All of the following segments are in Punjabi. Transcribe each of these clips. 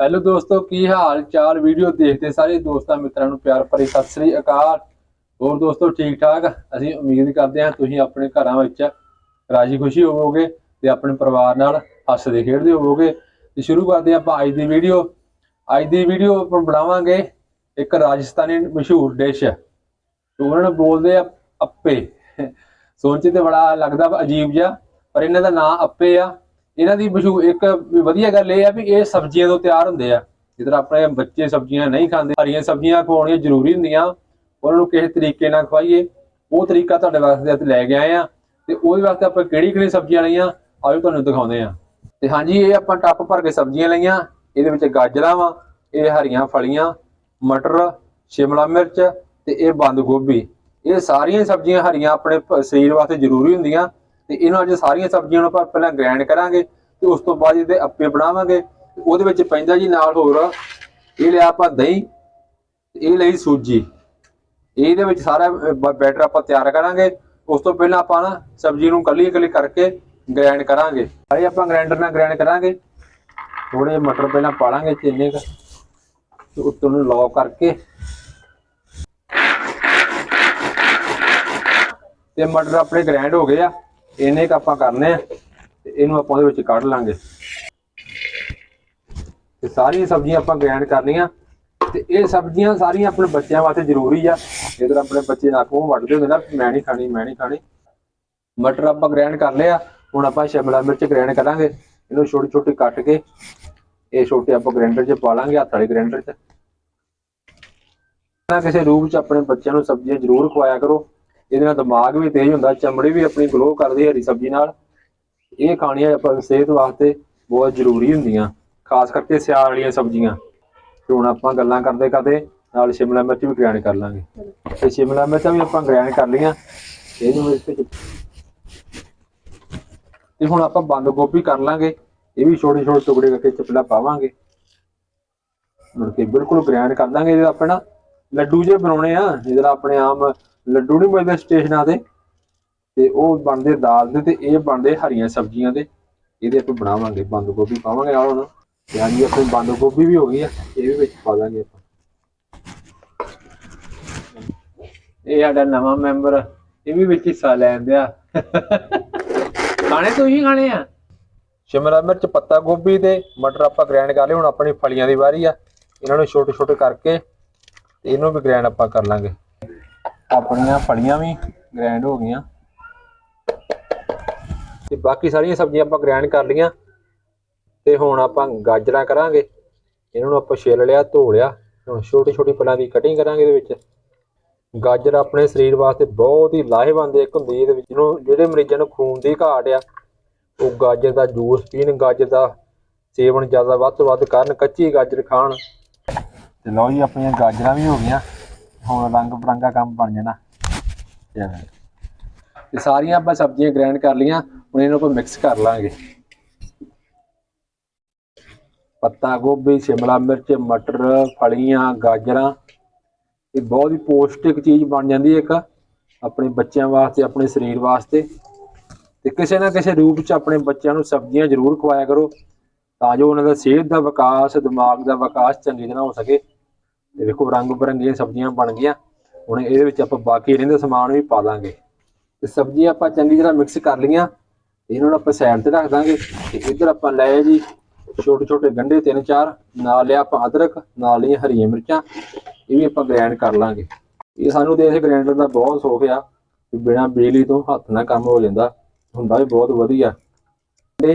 ਹੈਲੋ ਦੋਸਤੋ, ਕੀ ਹਾਲ ਚਾਲ? ਵੀਡੀਓ ਦੇਖਦੇ ਸਾਰੇ ਦੋਸਤਾਂ ਮਿੱਤਰਾਂ ਨੂੰ ਪਿਆਰ ਭਰੀ ਸਤਿ ਸ੍ਰੀ ਅਕਾਲ। ਹੋਰ ਦੋਸਤੋ, ਠੀਕ ਠਾਕ? ਅਸੀਂ ਉਮੀਦ ਕਰਦੇ ਹਾਂ ਤੁਸੀਂ ਆਪਣੇ ਘਰਾਂ ਵਿੱਚ ਰਾਜੀ ਖੁਸ਼ੀ ਹੋਵੋਗੇ ਤੇ ਆਪਣੇ ਪਰਿਵਾਰ ਨਾਲ ਹੱਸਦੇ ਖੇਡਦੇ ਹੋਵੋਗੇ। ਤੇ ਸ਼ੁਰੂ ਕਰਦੇ ਹਾਂ ਆਪਾਂ ਅੱਜ ਦੀ ਵੀਡੀਓ। ਅੱਜ ਦੀ ਵੀਡੀਓ ਆਪਾਂ ਬਣਾਵਾਂਗੇ ਇੱਕ ਰਾਜਸਥਾਨੀ ਮਸ਼ਹੂਰ ਡਿਸ਼। ਤੇ ਉਹਨਾਂ ਨੂੰ ਬੋਲਦੇ ਆ ਅੱਪੇ। ਸੋਚੀ ਤੇ ਬੜਾ ਲੱਗਦਾ ਅਜੀਬ ਜਿਹਾ, ਪਰ ਇਹਨਾਂ ਦਾ ਨਾਂ ਅੱਪੇ ਆ। ਇਹਨਾਂ ਦੀ ਮਸ਼ਹੂਰ, ਇੱਕ ਵਧੀਆ ਗੱਲ ਇਹ ਆ ਵੀ ਇਹ ਸਬਜ਼ੀਆਂ ਤੋਂ ਤਿਆਰ ਹੁੰਦੇ ਆ। ਜਿੱਦਾਂ ਆਪਣੇ ਬੱਚੇ ਸਬਜ਼ੀਆਂ ਨਹੀਂ ਖਾਂਦੇ, ਹਰੀਆਂ ਸਬਜ਼ੀਆਂ ਖਵਾਉਣੀਆਂ ਜ਼ਰੂਰੀ ਹੁੰਦੀਆਂ, ਉਹਨਾਂ ਨੂੰ ਕਿਸੇ ਤਰੀਕੇ ਨਾਲ ਖਵਾਈਏ। ਉਹ ਤਰੀਕਾ ਤੁਹਾਡੇ ਵਾਸਤੇ ਅੱਜ ਲੈ ਕੇ ਆਏ ਆ ਤੇ ਉਹਦੇ ਵਾਸਤੇ ਆਪਾਂ ਕਿਹੜੀ ਕਿਹੜੀ ਸਬਜ਼ੀਆਂ ਲਈਆਂ ਆਜੋ ਤੁਹਾਨੂੰ ਦਿਖਾਉਂਦੇ ਆ। ਤੇ ਹਾਂਜੀ, ਇਹ ਆਪਾਂ ਟੱਪ ਭਰ ਕੇ ਸਬਜ਼ੀਆਂ ਲਈਆਂ। ਇਹਦੇ ਵਿੱਚ ਗਾਜਰਾਂ ਵਾ, ਇਹ ਹਰੀਆਂ ਫਲੀਆਂ, ਮਟਰ, ਸ਼ਿਮਲਾ ਮਿਰਚ ਤੇ ਇਹ ਬੰਦ ਗੋਭੀ। ਇਹ ਸਾਰੀਆਂ ਸਬਜ਼ੀਆਂ ਹਰੀਆਂ ਆਪਣੇ ਸਰੀਰ ਵਾਸਤੇ ਜ਼ਰੂਰੀ ਹੁੰਦੀਆਂ। ਤੇ ਇਹਨਾਂ ਅੱਜ ਸਾਰੀਆਂ ਸਬਜ਼ੀਆਂ ਨੂੰ ਆਪਾਂ ਪਹਿਲਾਂ ਗ੍ਰਾਈਂਡ ਕਰਾਂਗੇ ਤੇ ਉਸ ਤੋਂ ਬਾਅਦ ਇਹਦੇ ਅੱਪੇ ਬਣਾਵਾਂਗੇ। ਉਹਦੇ ਵਿੱਚ ਪੈਂਦਾ ਜੀ ਨਾਲ ਹੋਰ, ਇਹ ਲਿਆ ਆਪਾਂ ਦਹੀਂ ਇਹ ਲਈ ਸੂਜੀ। ਇਹਦੇ ਵਿੱਚ ਸਾਰਾ ਬੈਟਰ ਆਪਾਂ ਤਿਆਰ ਕਰਾਂਗੇ। ਉਸ ਤੋਂ ਪਹਿਲਾਂ ਆਪਾਂ ਨਾ ਸਬਜ਼ੀ ਨੂੰ ਕੱਲੀ ਕੱਲੀ ਕਰਕੇ ਗ੍ਰਾਈਂਡ ਕਰਾਂਗੇ। ਸਾਰੇ ਆਪਾਂ ਗ੍ਰਾਈਂਡਰ ਨਾਲ ਗ੍ਰਾਈਂਡ ਕਰਾਂਗੇ। ਥੋੜੇ ਜਿਹੇ ਮਟਰ ਪਹਿਲਾਂ ਪਾ ਲਾਂਗੇ ਚਿੰਨੇ ਕ। ਤੇ ਉੱਤੋਂ ਨੂੰ ਲੌਕ ਕਰਕੇ। ਤੇ ਮਟਰ ਆਪਣੇ ਗ੍ਰਾਈਂਡ ਹੋ ਗਏ ਆ। ਇਹਨੇ ਕ ਆਪਾਂ ਕਰਨੇ ਆ, ਤੇ ਇਹਨੂੰ ਆਪਾਂ ਉਹਦੇ ਵਿੱਚ ਕੱਢ ਲਾਂਗੇ। ਤੇ ਸਾਰੀਆਂ ਸਬਜ਼ੀਆਂ ਆਪਾਂ ਗ੍ਰਾਈਂਡ ਕਰਨੀਆਂ, ਤੇ ਇਹ ਸਬਜ਼ੀਆਂ ਸਾਰੀਆਂ ਆਪਣੇ ਬੱਚਿਆਂ ਵਾਸਤੇ ਜ਼ਰੂਰੀ ਆ। ਜੇਕਰ ਆਪਣੇ ਬੱਚੇ ਨਾਕੋਂ ਵੱਢਦੇ ਹੁੰਦੇ ਨਾ, ਮੈਂ ਨਹੀਂ ਖਾਣੀ, ਮੈਂ ਨਹੀਂ ਖਾਣੀ। ਮਟਰ ਆਪਾਂ ਗ੍ਰਾਈਂਡ ਕਰ ਲਿਆ ਹੁਣ ਆਪਾਂ ਸ਼ਿਮਲਾ ਮਿਰਚ ਗ੍ਰਾਈਂਡ ਕਰਾਂਗੇ, ਇਹਨੂੰ ਛੋਟੀ ਛੋਟੀ ਕੱਟ ਕੇ, ਇਹ ਛੋਟੇ ਆਪਾਂ ਗ੍ਰੈਂਡਰ 'ਚ ਪਾ ਲਾਂਗੇ, ਹੱਥ ਵਾਲੇ ਗ੍ਰਾਈਂਡਰ 'ਚ। ਨਾ ਕਿਸੇ ਰੂਪ 'ਚ ਆਪਣੇ ਬੱਚਿਆਂ ਨੂੰ ਸਬਜ਼ੀਆਂ ਜ਼ਰੂਰ ਖਵਾਇਆ ਕਰੋ। ਇਹਦੇ ਨਾਲ ਦਿਮਾਗ ਵੀ ਤੇਜ਼ ਹੁੰਦਾ, ਚਮੜੀ ਵੀ ਆਪਣੀ ਗਲੋ ਕਰਦੀ ਹਰੀ ਸਬਜ਼ੀ ਨਾਲ। ਇਹ ਖਾਣੀਆਂ ਆਪਾਂ ਸਿਹਤ ਵਾਸਤੇ ਬਹੁਤ ਜ਼ਰੂਰੀ ਹੁੰਦੀਆਂ, ਖਾਸ ਕਰਕੇ ਸਿਆਲ ਵਾਲੀਆਂ ਸਬਜ਼ੀਆਂ। ਤੇ ਹੁਣ ਆਪਾਂ ਗੱਲਾਂ ਕਰਦੇ ਕਰਦੇ ਨਾਲ ਸ਼ਿਮਲਾ ਮਿਰਚ ਵੀ ਗ੍ਰੈਂਡ ਕਰ ਲਾਂਗੇ। ਤੇ ਸ਼ਿਮਲਾ ਮਿਰਚਾਂ ਵੀ ਆਪਾਂ ਗ੍ਰੈਂਡ ਕਰ ਲਈਆਂ। ਇਹਨੂੰ ਵਿੱਚ ਤੇ ਹੁਣ ਆਪਾਂ ਬੰਦ ਗੋਭੀ ਕਰ ਲਾਂਗੇ। ਇਹ ਵੀ ਛੋਟੇ ਛੋਟੇ ਟੁਕੜੇ ਕਰਕੇ ਚਪਲਾ ਪਾਵਾਂਗੇ। ਮੁੜ ਕੇ ਬਿਲਕੁਲ ਗ੍ਰਾਈਂਡ ਕਰ ਦਾਂਗੇ ਇਹਦਾ ਆਪਣਾ। ਲੱਡੂ ਜੇ ਬਣਾਉਣੇ ਆ ਜਿਹੜਾ ਆਪਣੇ ਆਮ ਲੱਡੂ ਨਹੀਂ ਮਿਲਦੇ ਸਟੇਸ਼ਨਾਂ ਤੇ ਤੇ ਉਹ ਬਣਦੇ ਦਾਲ ਦੇ ਤੇ ਇਹ ਬਣਦੇ ਹਰੀਆਂ ਸਬਜ਼ੀਆਂ ਦੇ, ਇਹਦੇ ਆਪਾਂ ਬਣਾਵਾਂਗੇ, ਬੰਦ ਗੋਭੀ ਪਾਵਾਂਗੇ ਨਾਲ ਹੁਣ, ਤੇ ਆਪਣੀ ਬੰਦ ਗੋਭੀ ਵੀ ਹੋ ਗਈ ਆ, ਇਹ ਵੀ ਵਿੱਚ ਪਾ ਦਾਂਗੇ ਆਪਾਂ। ਇਹ ਸਾਡਾ ਨਵਾਂ ਮੈਂਬਰ, ਇਹ ਵੀ ਵਿੱਚ ਹਿੱਸਾ ਲੈਂਦੇ ਆ ਖਾਣੇ ਤੁਸੀਂ ਖਾਣੇ ਆ? ਸ਼ਿਮਲਾ ਮਿਰਚ, ਪੱਤਾ ਗੋਭੀ ਤੇ ਮਟਰ ਆਪਾਂ ਗ੍ਰਾਈਂਡ ਕਰ ਲਏ, ਹੁਣ ਆਪਣੀ ਫਲੀਆਂ ਦੀ ਵਾਰੀ ਆ, ਇਹਨਾਂ ਨੂੰ ਛੋਟੇ ਛੋਟੇ ਕਰਕੇ ਤੇ ਇਹਨੂੰ ਵੀ ਗ੍ਰਾਈਂਡ ਆਪਾਂ ਕਰ ਲਾਂਗੇ। ਆਪਣੀਆਂ ਫਲੀਆਂ ਵੀ ਗ੍ਰਾਈਂਡ ਹੋ ਗਈਆਂ। ਤੇ ਬਾਕੀ ਸਾਰੀਆਂ ਸਬਜ਼ੀਆਂ ਆਪਾਂ ਗ੍ਰਾਈਂਡ ਕਰ ਲਈਆਂ। ਤੇ ਹੁਣ ਆਪਾਂ ਗਾਜਰਾਂ ਕਰਾਂਗੇ। ਇਹਨਾਂ ਨੂੰ ਆਪਾਂ ਛਿੱਲ ਲਿਆ ਧੋ ਲਿਆ। ਹੁਣ ਛੋਟੀ ਛੋਟੀ ਫਲਾਂ ਦੀ ਕਟਿੰਗ ਕਰਾਂਗੇ ਇਹਦੇ ਵਿੱਚ। ਗਾਜਰ ਆਪਣੇ ਸਰੀਰ ਵਾਸਤੇ ਬਹੁਤ ਹੀ ਲਾਹੇਵੰਦ ਇੱਕ ਹੁੰਦੀ ਇਹਦੇ ਵਿੱਚ ਜਿਹਨੂੰ ਜਿਹੜੇ ਮਰੀਜ਼ਾਂ ਨੂੰ ਖੂਨ ਦੀ ਘਾਟ ਆ ਉਹ ਗਾਜਰ ਦਾ ਜੂਸ ਪੀਣ ਗਾਜਰ ਦਾ ਸੇਵਨ ਜ਼ਿਆਦਾ ਵੱਧ ਤੋਂ ਵੱਧ ਕਰਨ ਕੱਚੀ ਗਾਜਰ ਖਾਣ। ਤੇ ਲਓ ਜੀ, ਆਪਣੀਆਂ ਗਾਜਰਾਂ ਵੀ ਹੋ ਗਈਆਂ। ਹੁਣ ਰੰਗ ਬਰੰਗਾ ਕੰਮ ਬਣ ਜਾਣਾ। ਤੇ ਸਾਰੀਆਂ ਆਪਾਂ ਸਬਜ਼ੀਆਂ ਗ੍ਰਾਈਂਡ ਕਰ ਲਈਆਂ, ਹੁਣ ਇਹਨਾਂ ਨੂੰ ਆਪਾਂ ਮਿਕਸ ਕਰ ਲਾਂਗੇ। ਪੱਤਾ ਗੋਭੀ, ਸ਼ਿਮਲਾ ਮਿਰਚ, ਮਟਰ, ਫਲੀਆਂ, ਗਾਜਰਾਂ। ਇਹ ਬਹੁਤ ਹੀ ਪੌਸ਼ਟਿਕ ਚੀਜ਼ ਬਣ ਜਾਂਦੀ ਹੈ ਇੱਕ, ਆਪਣੇ ਬੱਚਿਆਂ ਵਾਸਤੇ, ਆਪਣੇ ਸਰੀਰ ਵਾਸਤੇ। ਤੇ ਕਿਸੇ ਨਾ ਕਿਸੇ ਰੂਪ 'ਚ ਆਪਣੇ ਬੱਚਿਆਂ ਨੂੰ ਸਬਜ਼ੀਆਂ ਜ਼ਰੂਰ ਖਵਾਇਆ ਕਰੋ, ਤਾਂ ਜੋ ਉਹਨਾਂ ਦਾ ਸਿਹਤ ਦਾ ਵਿਕਾਸ, ਦਿਮਾਗ ਦਾ ਵਿਕਾਸ ਚੰਗੀ ਤਰ੍ਹਾਂ ਹੋ ਸਕੇ। ਤੇ ਵੇਖੋ ਰੰਗ ਬਰੰਗੀਆਂ ਸਬਜ਼ੀਆਂ ਬਣ ਗਈਆਂ। ਹੁਣ ਇਹਦੇ ਵਿੱਚ ਆਪਾਂ ਬਾਕੀ ਰਹਿੰਦੇ ਸਮਾਨ ਵੀ ਪਾ ਦਾਂਗੇ। ਤੇ ਸਬਜ਼ੀਆਂ ਆਪਾਂ ਚੰਗੀ ਤਰ੍ਹਾਂ ਮਿਕਸ ਕਰ ਲਈਆਂ। ਤੇ ਇਹਨਾਂ ਨੂੰ ਆਪਾਂ ਸਾਈਡ ਤੇ ਰੱਖ ਦਾਂਗੇ। ਤੇ ਇੱਧਰ ਆਪਾਂ ਲਏ ਜੀ ਛੋਟੇ ਛੋਟੇ ਗੰਢੇ ਤਿੰਨ ਚਾਰ ਨਾਲ ਲਿਆ ਆਪਾਂ ਅਦਰਕ, ਨਾਲ ਲਈਆਂ ਹਰੀਆਂ ਮਿਰਚਾਂ। ਇਹ ਵੀ ਆਪਾਂ ਗ੍ਰਾਈਂਡ ਕਰ ਲਾਂਗੇ। ਇਹ ਸਾਨੂੰ ਤੇ ਇਸ ਗ੍ਰਾਈਂਡਰ ਦਾ ਬਹੁਤ ਸੁੱਖ ਆ ਕਿ ਬਿਨਾਂ ਬਿਜਲੀ ਤੋਂ ਹੱਥ ਨਾਲ ਕੰਮ ਹੋ ਜਾਂਦਾ। ਹੁੰਦਾ ਵੀ ਬਹੁਤ ਵਧੀਆ। ਤੇ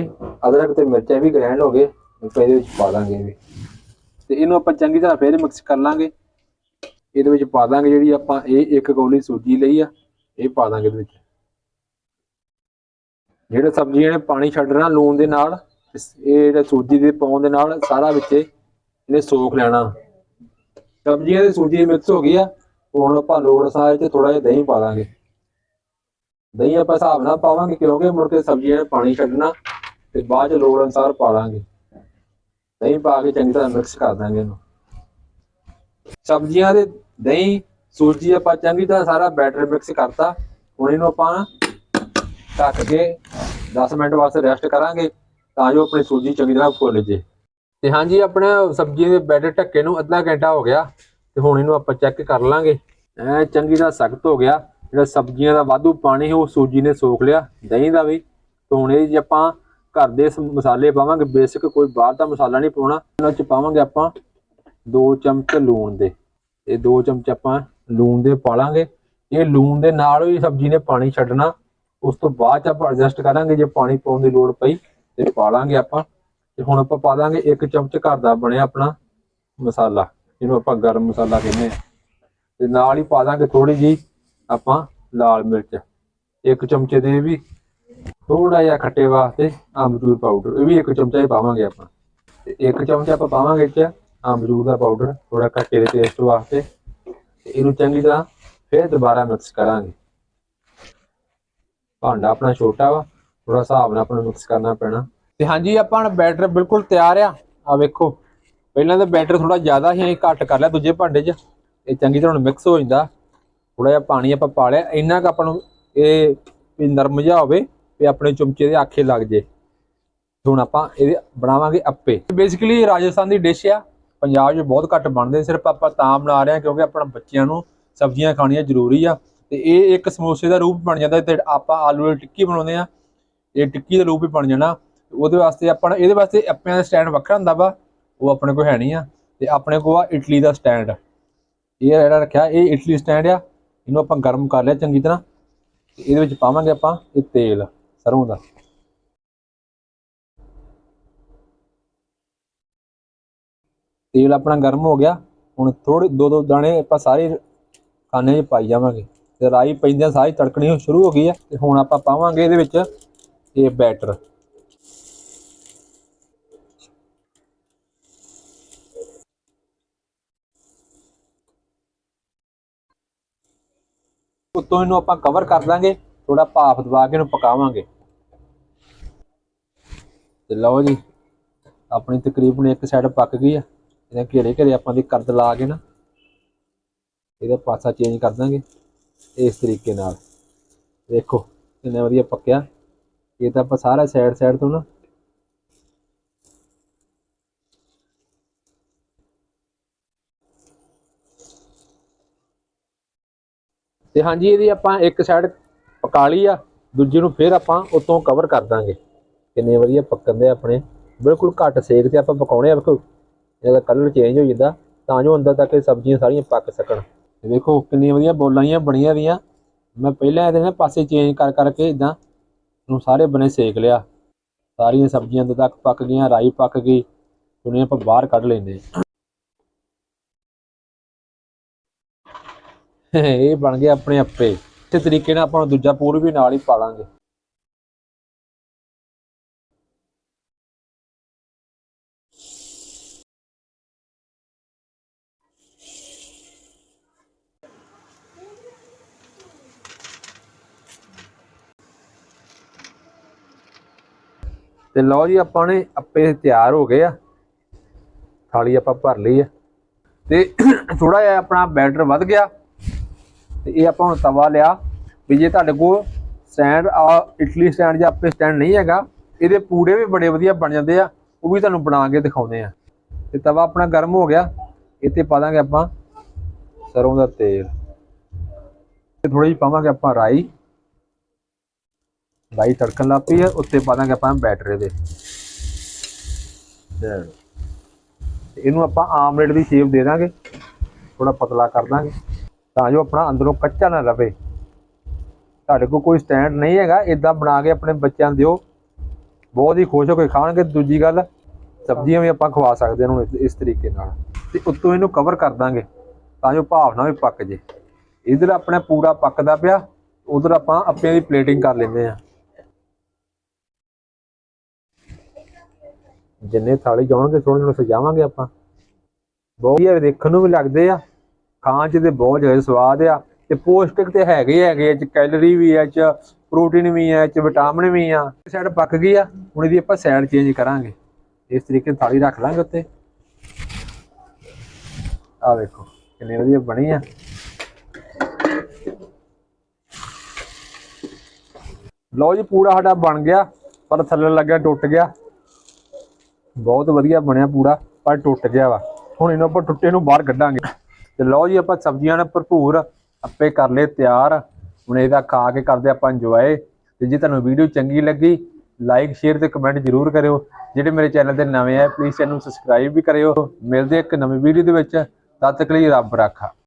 ਅਦਰਕ ਤੇ ਮਿਰਚਾਂ ਵੀ ਗ੍ਰਾਈਂਡ ਹੋ ਗਏ। ਆਪਾਂ ਇਹਦੇ ਵਿੱਚ ਪਾ ਦਾਂਗੇ ਇਹ ਵੀ। ਤੇ ਇਹਨੂੰ ਆਪਾਂ ਚੰਗੀ ਤਰ੍ਹਾਂ ਫੇਰ ਮਿਕਸ ਕਰ ਲਾਂਗੇ। ਇਹਦੇ ਵਿੱਚ ਪਾ ਦਾਂਗੇ ਜਿਹੜੀ ਆਪਾਂ ਇਹ ਇੱਕ ਕੌਲੀ ਸੂਜੀ ਲਈ ਆ, ਇਹ ਪਾ ਦਾਂਗੇ ਇਹਦੇ ਵਿੱਚ। ਜਿਹੜਾ ਸਬਜ਼ੀਆਂ ਨੇ ਪਾਣੀ ਛੱਡਣਾ ਲੂਣ ਦੇ ਨਾਲ ਇਹ ਜਿਹੜਾ ਸੂਜੀ ਦੇ ਪਾਉਣ ਦੇ ਨਾਲ ਸਾਰਾ ਵਿੱਚ ਇਹਨੇ ਸੋਖ ਲੈਣਾ। ਸਬਜ਼ੀਆਂ ਤੇ ਸੂਜੀ ਮਿਕਸ ਹੋ ਗਈ ਆ, ਹੁਣ ਆਪਾਂ ਲੋੜ ਅਨੁਸਾਰ ਤੇ ਥੋੜਾ ਜਿਹਾ ਦਹੀਂ ਪਾ ਦਾਂਗੇ। ਦਹੀਂ ਆਪਾਂ ਹਿਸਾਬ ਨਾਲ ਪਾਵਾਂਗੇ, ਕਿਉਂਕਿ ਮੁੜ ਕੇ ਸਬਜ਼ੀਆਂ ਨੇ ਪਾਣੀ ਛੱਡਣਾ, ਤੇ ਬਾਅਦ ਚ ਲੋੜ ਅਨੁਸਾਰ ਪਾ ਲਾਂਗੇ। ਦਹੀਂ ਪਾ ਕੇ ਚੰਗੀ ਤਰ੍ਹਾਂ ਮਿਕਸ ਕਰ ਦਾਂਗੇ ਇਹਨੂੰ। ਸਬਜ਼ੀਆਂ ਦੇ ਦਹੀਂ, ਸੂਜੀ ਆਪਾਂ ਚੰਗੀ ਤਰ੍ਹਾਂ ਸਾਰਾ ਬੈਟਰ ਮਿਕਸ ਕਰਤਾ। ਹੁਣ ਇਹਨੂੰ ਆਪਾਂ ਢੱਕ ਕੇ 10 ਮਿੰਟ ਵਾਸਤੇ ਰੈਸਟ ਕਰਾਂਗੇ ਤਾਂ ਜੋ ਆਪਣੀ ਸੂਜੀ ਚੰਗੀ ਤਰ੍ਹਾਂ ਫੁੱਲ ਜੇ। ਤੇ ਹਾਂਜੀ, ਆਪਣੇ ਸਬਜ਼ੀਆਂ ਦੇ ਬੈਟਰ ਢੱਕੇ ਨੂੰ ਅੱਧਾ ਘੰਟਾ ਹੋ ਗਿਆ ਤੇ ਹੁਣ ਇਹਨੂੰ ਆਪਾਂ ਚੈੱਕ ਕਰ ਲਾਂਗੇ। ਐ ਚੰਗੀ ਤਰ੍ਹਾਂ ਸਖਤ ਹੋ ਗਿਆ। ਜਿਹੜਾ ਸਬਜ਼ੀਆਂ ਦਾ ਵਾਧੂ ਪਾਣੀ ਸੀ, ਉਹ ਸੂਜੀ ਨੇ ਸੋਖ ਲਿਆ ਦਹੀਂ ਦਾ ਵੀ। ਤੇ ਹੁਣ ਇਹ ਜੇ ਆਪਾਂ ਘਰ ਦੇ ਮਸਾਲੇ ਪਾਵਾਂਗੇ, ਬੇਸਿਕ ਕੋਈ ਬਾਹਰ ਦਾ ਮਸਾਲਾ ਨਹੀਂ ਪਾਉਣਾ। ਉਹਨਾਂ ਚ ਪਾਵਾਂਗੇ ਆਪਾਂ 2 ਚਮਚ ਲੂਣ ਦੇ। ਇਹ 2 ਚਮਚ ਆਪਾਂ ਲੂਣ ਦੇ ਪਾ ਲਾਂਗੇ ਇਹ ਲੂਣ ਦੇ ਨਾਲ ਹੀ ਸਬਜ਼ੀ ਨੇ ਪਾਣੀ ਛੱਡਣਾ। ਉਸ ਤੋਂ ਬਾਅਦ ਆਪਾਂ ਐਡਜਸਟ ਕਰਾਂਗੇ ਜੇ ਪਾਣੀ ਪਾਉਣ ਦੀ ਲੋੜ ਪਈ ਤੇ ਪਾ ਲਾਂਗੇ ਆਪਾਂ। ਤੇ ਹੁਣ ਆਪਾਂ ਪਾ ਦਾਂਗੇ 1 ਚਮਚ ਘਰ ਦਾ ਬਣਿਆ ਆਪਣਾ ਮਸਾਲਾ, ਜਿਹਨੂੰ ਆਪਾਂ ਗਰਮ ਮਸਾਲਾ ਕਹਿੰਦੇ ਆ। ਤੇ ਨਾਲ ਹੀ ਪਾ ਦਾਂਗੇ ਥੋੜੀ ਜੀ ਆਪਾਂ ਲਾਲ ਮਿਰਚ। ਇੱਕ ਚਮਚੇ ਦੇ ਵੀ ਥੋੜਾ ਜਿਹਾ ਖੱਟੇ ਵਾਸਤੇ ਆਮਚੂਰ ਪਾਊਡਰ ਇਹ ਵੀ ਇੱਕ ਚਮਚਾ ਹੀ ਪਾਵਾਂਗੇ ਆਪਾਂ। ਤੇ ਇੱਕ ਚਮਚਾ ਆਪਾਂ ਪਾਵਾਂਗੇ ਇਹ ਚ ਆਮਚੂਰ ਦਾ ਪਾਊਡਰ ਥੋੜਾ ਖੱਟੇ ਦੇ ਟੇਸਟ ਵਾਸਤੇ। ਇਹਨੂੰ ਚੰਗੀ ਤਰ੍ਹਾਂ ਫਿਰ ਦੁਬਾਰਾ ਮਿਕਸ ਕਰਾਂਗੇ। ਭਾਂਡਾ ਆਪਣਾ ਛੋਟਾ ਵਾ ਥੋੜਾ ਹਿਸਾਬ ਨਾਲ ਆਪਣਾ ਮਿਕਸ ਕਰਨਾ ਪੈਣਾ। ਤੇ ਹਾਂਜੀ, ਆਪਾਂ ਬੈਟਰ ਬਿਲਕੁਲ ਤਿਆਰ ਆ। ਆ ਵੇਖੋ, ਪਹਿਲਾਂ ਤਾਂ ਬੈਟਰ ਥੋੜਾ ਜ਼ਿਆਦਾ ਸੀ ਅਸੀਂ ਘੱਟ ਕਰ ਲਿਆ ਦੂਜੇ ਭਾਂਡੇ 'ਚ। ਇਹ ਚੰਗੀ ਤਰ੍ਹਾਂ ਹੁਣ ਮਿਕਸ ਹੋ ਜਾਂਦਾ। ਥੋੜਾ ਜਿਹਾ ਪਾਣੀ ਆਪਾਂ ਪਾ ਲਿਆ। ਇੰਨਾ ਕੁ ਆਪਾਂ ਨੂੰ ਇਹ ਨਰਮ ਜਿਹਾ ਹੋਵੇ। ਵੀ ਆਪਣੇ ਚਮਚੇ ਦੇ ਆਖੇ ਲੱਗ ਜੇ। ਹੁਣ ਆਪਾਂ ਇਹਦੇ ਬਣਾਵਾਂਗੇ ਅੱਪੇ। ਬੇਸਿਕਲੀ ਰਾਜਸਥਾਨ ਦੀ ਡਿਸ਼ ਆ। ਪੰਜਾਬ 'ਚ ਬਹੁਤ ਘੱਟ ਬਣਦੇ। ਸਿਰਫ ਆਪਾਂ ਤਾਂ ਬਣਾ ਰਹੇ ਹਾਂ ਕਿਉਂਕਿ ਆਪਣਾ ਬੱਚਿਆਂ ਨੂੰ ਸਬਜ਼ੀਆਂ ਖਾਣੀਆਂ ਜ਼ਰੂਰੀ ਆ। ਤੇ ਇਹ ਇੱਕ ਸਮੋਸੇ ਦਾ ਰੂਪ ਬਣ ਜਾਂਦਾ ਤੇ ਆਪਾਂ ਆਲੂ ਵਾਲੀ ਟਿੱਕੀ ਬਣਾਉਂਦੇ ਆ ਇਹ ਟਿੱਕੀ ਦਾ ਰੂਪ ਵੀ ਬਣ ਜਾਣਾ। ਉਹਦੇ ਵਾਸਤੇ ਆਪਾਂ ਇਹਦੇ ਵਾਸਤੇ ਅੱਪਿਆਂ ਦਾ ਸਟੈਂਡ ਵੱਖਰਾ ਹੁੰਦਾ ਵਾ। ਉਹ ਆਪਣੇ ਕੋਲ ਹੈ ਨਹੀਂ ਆ। ਤੇ ਆਪਣੇ ਕੋਲ ਆ ਇਟਲੀ ਦਾ ਸਟੈਂਡ। ਇਹ ਜਿਹੜਾ ਰੱਖਿਆ, ਇਹ ਇਟਲੀ ਸਟੈਂਡ ਆ। ਇਹਨੂੰ ਆਪਾਂ ਗਰਮ ਕਰ ਲਿਆ ਚੰਗੀ ਤਰ੍ਹਾਂ। ਤੇ ਇਹਦੇ ਵਿੱਚ ਪਾਵਾਂਗੇ ਆਪਾਂ ਇਹ ਤੇਲ। ਸਰੋਂ ਦਾ ਤੇਲ ਆਪਣਾ ਗਰਮ ਹੋ ਗਿਆ। ਹੁਣ ਥੋੜੇ ਦੋ ਦੋ ਦਾਣੇ ਆਪਾਂ ਸਾਰੇ ਖਾਣੇ 'ਚ ਪਾਈ ਜਾਵਾਂਗੇ। ਤੇ ਰਾਈ ਪੈਂਦਿਆਂ ਸਾਰੀ ਤੜਕਣੀ ਸ਼ੁਰੂ ਹੋ ਗਈ ਆ ਤੇ ਹੁਣ ਆਪਾਂ ਪਾਵਾਂਗੇ ਇਹਦੇ ਵਿੱਚ ਇਹ ਬੈਟਰ। ਉੱਤੋਂ ਇਹਨੂੰ ਆਪਾਂ ਕਵਰ ਕਰ ਦਾਂਗੇ ਥੋੜਾ ਭਾਫ ਦਵਾ ਕੇ ਇਹਨੂੰ ਪਕਾਵਾਂਗੇ। ਤੇ ਲਓ ਜੀ, ਆਪਣੀ ਤਕਰੀਬਨ ਇੱਕ ਸਾਈਡ ਪੱਕ ਗਈ ਆ। ਇਹਦੇ ਘੇਰੇ ਘੇਰੇ ਆਪਾਂ ਦੀ ਕਰਦ ਲਾ ਕੇ ਨਾ, ਇਹਦਾ ਪਾਸਾ ਚੇਂਜ ਕਰ ਦਾਂਗੇ ਇਸ ਤਰੀਕੇ ਨਾਲ। ਦੇਖੋ, ਕਿੰਨਾ ਵਧੀਆ ਪੱਕਿਆ। ਇਹ ਤਾਂ ਆਪਾਂ ਸਾਰਾ ਸਾਈਡ ਸਾਈਡ ਤੋਂ ਨਾ ਤੇ ਹਾਂਜੀ, ਇਹਦੀ ਆਪਾਂ ਇੱਕ ਸਾਈਡ ਪਕਾ ਲਈ ਆ, ਦੂਜੀ ਨੂੰ ਫਿਰ ਆਪਾਂ ਉਤੋਂ ਕਵਰ ਕਰ ਦਾਂਗੇ। ਕਿੰਨੇ ਵਧੀਆ ਪੱਕਣ ਦੇ ਆਪਣੇ। ਬਿਲਕੁਲ ਘੱਟ ਸੇਕ ਤੇ ਆਪਾਂ ਪਕਾਉਣੇ ਆ, ਵੇਖੋ। ਇਹਦਾ ਕਲਰ ਚੇਂਜ ਹੋ ਜਾਂਦਾ, ਤਾਂ ਜੋ ਅੰਦਰ ਤੱਕ ਇਹ ਸਬਜ਼ੀਆਂ ਸਾਰੀਆਂ ਪੱਕ ਸਕਣ। ਤੇ ਵੇਖੋ, ਕਿੰਨੀਆਂ ਵਧੀਆ ਬੋਲਾਂ ਜਿਹੀਆਂ ਬਣੀਆਂ ਦੀਆਂ ਮੈਂ ਪਹਿਲਾਂ ਇਹਦੇ ਨਾਲ ਪਾਸੇ ਚੇਂਜ ਕਰ ਕਰਕੇ ਇਦਾਂ ਨੂੰ ਸਾਰੇ ਬਨੇ ਸੇਕ ਲਿਆ। ਸਾਰੀਆਂ ਸਬਜ਼ੀਆਂ ਅੰਦਰ ਤੱਕ ਪੱਕ ਗਈਆਂ, ਰਾਈ ਪੱਕ ਗਈ। ਉਹਨੇ ਆਪਾਂ ਬਾਹਰ ਕੱਢ ਲੈਂਦੇ ਇਹ ਬਣ ਗਏ ਆਪਣੇ ਆਪੇ। ਇਸੇ ਤਰੀਕੇ ਨਾਲ ਆਪਾਂ ਨੂੰ ਦੂਜਾ ਪੂਰ ਵੀ ਨਾਲ ਹੀ ਪਾ ਤੇ ਲਓ ਜੀ ਆਪਾਂ ਨੇ ਅੱਪੇ ਤਿਆਰ ਹੋ ਗਏ ਆ। ਥਾਲੀ ਆਪਾਂ ਭਰ ਲਈ ਆ। ਤੇ ਥੋੜਾ ਜਿਹਾ ਆਪਣਾ ਬੈਟਰ ਵੱਧ ਗਿਆ। ਤੇ ਇਹ ਆਪਾਂ ਹੁਣ ਤਵਾ ਲਿਆ। ਵੀ ਜੇ ਤੁਹਾਡੇ ਕੋਲ ਸਟੈਂਡ ਆ, ਇਟਲੀ ਸਟੈਂਡ ਜਾਂ ਆਪੇ ਸਟੈਂਡ ਨਹੀਂ ਹੈਗਾ, ਇਹਦੇ ਪੂੜੇ ਵੀ ਬੜੇ ਵਧੀਆ ਬਣ ਜਾਂਦੇ ਆ। ਉਹ ਵੀ ਤੁਹਾਨੂੰ ਬਣਾ ਕੇ ਦਿਖਾਉਂਦੇ ਆ। ਤੇ ਤਵਾ ਆਪਣਾ ਗਰਮ ਹੋ ਗਿਆ। ਇੱਥੇ ਪਾ ਦਾਂਗੇ ਆਪਾਂ ਸਰੋਂ ਦਾ ਤੇਲ। ਤੇ ਥੋੜੀ ਜਿਹੀ ਪਾਵਾਂਗੇ ਆਪਾਂ ਰਾਈ। ਰਾਈ ਤੜਕਣ ਲੱਗ ਪਈ ਹੈ ਉੱਤੇ ਪਾ ਦਾਂਗੇ ਆਪਾਂ ਬੈਟਰ ਤੇ ਇਹਨੂੰ ਆਪਾਂ ਆਮਲੇਟ ਦੀ ਸ਼ੇਪ ਦੇ ਦਾਂਗੇ ਥੋੜਾ ਪਤਲਾ ਕਰ ਦਾਂਗੇ ਤਾਂ ਜੋ ਆਪਣਾ ਅੰਦਰੋਂ ਕੱਚਾ ਨਾ ਰਵੇ। ਤੁਹਾਡੇ ਕੋਲ ਕੋਈ ਸਟੈਂਡ ਨਹੀਂ ਹੈਗਾ ਇਦਾਂ ਬਣਾ ਕੇ ਆਪਣੇ ਬੱਚਿਆਂ ਨੂੰ ਦਿਓ। ਬਹੁਤ ਹੀ ਖੁਸ਼ ਹੋ ਕੇ ਖਾਣਗੇ ਦੂਜੀ ਗੱਲ ਸਬਜ਼ੀਆਂ ਵੀ ਆਪਾਂ ਖਵਾ ਸਕਦੇ ਹਾਂ ਇਸ ਇਸ ਤਰੀਕੇ ਨਾਲ। ਤੇ ਉੱਤੋਂ ਇਹਨੂੰ ਕਵਰ ਕਰ ਦਾਂਗੇ ਤਾਂ ਜੋ ਭਾਫ ਨਾਲ ਵੀ ਪੱਕ ਜੇ। ਇਧਰ ਆਪਣਾ ਪੂਰਾ ਪੱਕਦਾ ਪਿਆ ਉਧਰ ਆਪਾਂ ਅੱਪਿਆਂ ਦੀ ਪਲੇਟਿੰਗ ਕਰ ਲੈਂਦੇ ਆ ਜਿੰਨੇ ਥਾਲੀ ਜਾਣਗੇ ਸੋਹਣੇ ਨੂੰ ਸਜਾਵਾਂਗੇ ਆਪਾਂ। ਬਹੁਤ ਹੀ ਦੇਖਣ ਨੂੰ ਵੀ ਲੱਗਦੇ ਆ। ਖਾਣ ਚ ਤੇ ਬਹੁਤ ਜ਼ਿਆਦਾ ਸਵਾਦ ਆ। ਤੇ ਪੋਸਟਿਕ ਤੇ ਹੈਗੇ ਹੈਗੇ ਇਹ ਚ ਕੈਲਰੀ ਵੀ ਹੈ ਚ ਪ੍ਰੋਟੀਨ ਵੀ ਹੈ ਚ ਵਿਟਾਮਿਨ ਵੀ ਆ। ਸਾਈਡ ਪੱਕ ਗਈ ਆ। ਹੁਣ ਇਹਦੀ ਆਪਾਂ ਸਾਈਡ ਚੇਂਜ ਕਰਾਂਗੇ। ਇਸ ਤਰੀਕੇ ਥਾਲੀ ਰੱਖ ਲਾਂਗੇ ਉੱਤੇ। ਆ ਵੇਖੋ, ਕਿੰਨੀ ਵਧੀਆ ਬਣੀ ਆ। ਲਓ ਜੀ, ਪੂਰਾ ਸਾਡਾ ਬਣ ਗਿਆ। ਪਰ ਥੱਲੇ ਲੱਗਿਆ, ਟੁੱਟ ਗਿਆ। ਬਹੁਤ ਵਧੀਆ ਬਣਿਆ ਪੂੜਾ ਪਰ ਟੁੱਟ ਗਿਆ ਵਾ। ਹੁਣ ਇਹਨੂੰ ਆਪਾਂ ਟੁੱਟੇ ਨੂੰ ਬਾਹਰ ਕੱਢਾਂਗੇ। ਤੇ ਲਓ ਜੀ, ਆਪਾਂ ਸਬਜ਼ੀਆਂ ਨਾਲ ਭਰਪੂਰ ਆਪੇ ਕਰ ਲਏ ਤਿਆਰ। ਹੁਣ ਇਹਦਾ ਖਾ ਕੇ ਕਰਦੇ ਆਪਾਂ ਇੰਜੋਏ ਤੇ ਜੇ ਤੁਹਾਨੂੰ ਵੀਡੀਓ ਚੰਗੀ ਲੱਗੀ ਲਾਈਕ ਸ਼ੇਅਰ ਤੇ ਕਮੈਂਟ ਜ਼ਰੂਰ ਕਰਿਓ। ਜਿਹੜੇ ਮੇਰੇ ਚੈਨਲ ਤੇ ਨਵੇਂ ਆ ਪਲੀਜ਼ ਚੈਨਲ ਨੂੰ ਸਬਸਕ੍ਰਾਈਬ ਵੀ ਕਰਿਓ। ਮਿਲਦੇ ਇੱਕ ਨਵੀਂ ਵੀਡੀਓ ਦੇ ਵਿੱਚ। ਤਦ ਤੱਕ ਲਈ ਰੱਬ ਰਾਖਾ।